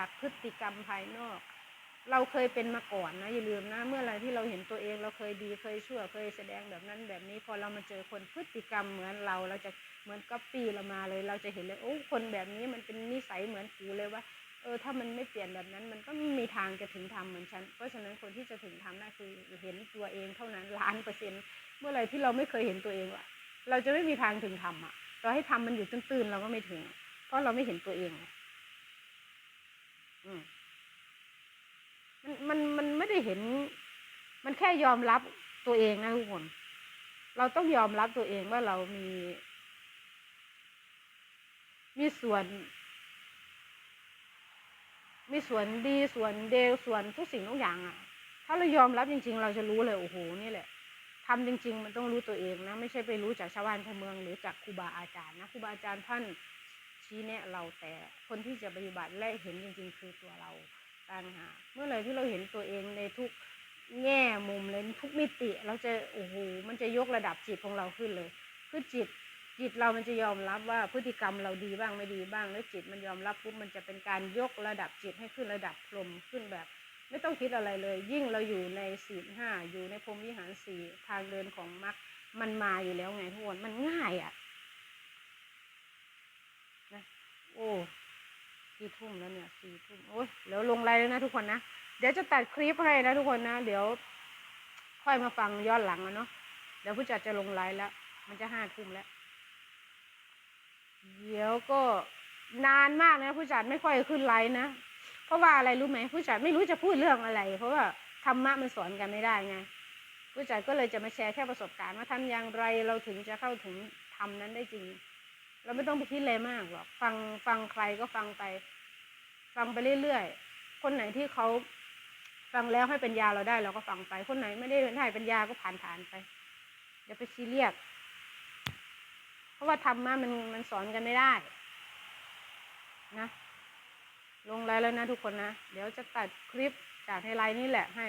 จากพฤติกรรมภายนอก เราเคยเป็นมาก่อนนะอย่าลืมนะ เมื่อไรที่เราเห็นตัวเองเราเคยดีเคยชั่วเคยแสดงแบบนั้นแบบนี้ พอเรามาเจอคนพฤติกรรมเหมือนเรา เราจะเหมือนก๊อปปี้เรามาเลย เราจะเห็นเลยโอ้คนแบบนี้มันเป็นนิสัยเหมือนกูเลยว่าเออถ้ามันไม่เปลี่ยนแบบนั้นมันก็ไม่มีทางจะถึงทำเหมือนฉัน เพราะฉะนั้นคนที่จะถึงทำได้คือเห็นตัวเองเท่านั้นล้านเปอร์เซ็นต์เมื่อไรที่เราไม่เคยเห็นตัวเองอะเราจะไม่มีทางถึงทำอะต่อให้ทำมันอยู่ตื้นๆเราก็ไม่ถึง เพราะเราไม่เห็นตัวเอง มันมันมันไม่ได้เห็น มันแค่ยอมรับตัวเองนะทุกคน เราต้องยอมรับตัวเองว่าเรามี มีส่วน มีส่วนดีส่วนเดวส่วนทุกสิ่งทุกอย่างอะ่ะ ถ้าเรายอมรับจริง ๆ เราจะรู้เลยโอ้โหนี่แหละทำจริง ๆ มันต้องรู้ตัวเองนะ ไม่ใช่ไปรู้จากชาวบ้านชาวเมืองหรือจากครูบาอาจารย์นะครูบาอาจารย์ท่าน ชี้แนะเราแต่คนที่จะปฏิบัติและเห็นจริงๆ คือตัวเราต่างหากเมื่อไหร่ที่เราเห็นตัวเองในทุกแง่มุมเลยทุกมิติ เราจะโอ้โหมันจะยกระดับจิตของเราขึ้นเลย คือจิตจิตเรามันจะยอมรับว่าพฤติกรรมเราดีบ้างไม่ดีบ้าง แล้วจิตมันยอมรับปุ๊บมันจะเป็นการยกระดับจิตให้ขึ้นระดับพรหมขึ้นแบบ ไม่ต้องคิดอะไรเลย ยิ่งเราอยู่ในศีลห้าอยู่ในพรหมวิหารสี่ทางเดินของมรรคมันมาอยู่แล้วไงทุกคนมันง่ายอะ่ะโอ้กี่ทุ่มแล้วเนี่ยสี่ทุ่มโอ้ยเดี๋ยวลงไลน์แล้วนะทุกคนนะ เดี๋ยวจะตัดคลิปให้นะทุกคนนะ เดี๋ยว ค่อยมาฟังย้อนหลังอะเนาะเดี๋ยวผู้จัดจะลงไลน์แล้ว มันจะห้าทุ่มแล้ว เดี๋ยวก็นานมากนะ ผู้จัดไม่ค่อยขึ้นไลน์นะ เพราะว่าอะไรรู้ไหมผู้จัดไม่รู้จะพูดเรื่องอะไร เพราะว่าธรรมะมันสอนกันไม่ได้ไงผู้จัดก็เลยจะมาแชร์แค่ประสบการณ์ว่าทำอย่างไรเราถึงจะเข้าถึงธรรมนั้นได้จริง เราไม่ต้องไปคิดอะไรมากหรอก ฟังฟังใครก็ฟังไป ฟังไปเรื่อยๆ คนไหนที่เขาฟังแล้วให้เป็นยาเราได้เราก็ฟังไป คนไหนไม่ได้ให้เป็นยาก็ผ่านผ่านไปอย่าไปซีเรียสเพราะว่าธรรมะมันมันสอนกันไม่ได้ นะ ลงไลน์แล้วนะทุกคนนะ เดี๋ยวจะตัดคลิปจากในไลน์นี่แหละให้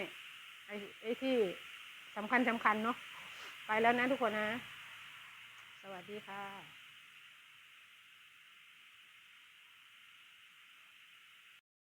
ไอ้ไอ้ที่สำคัญสำคัญเนาะไปแล้วนะทุกคนนะ สวัสดีค่ะ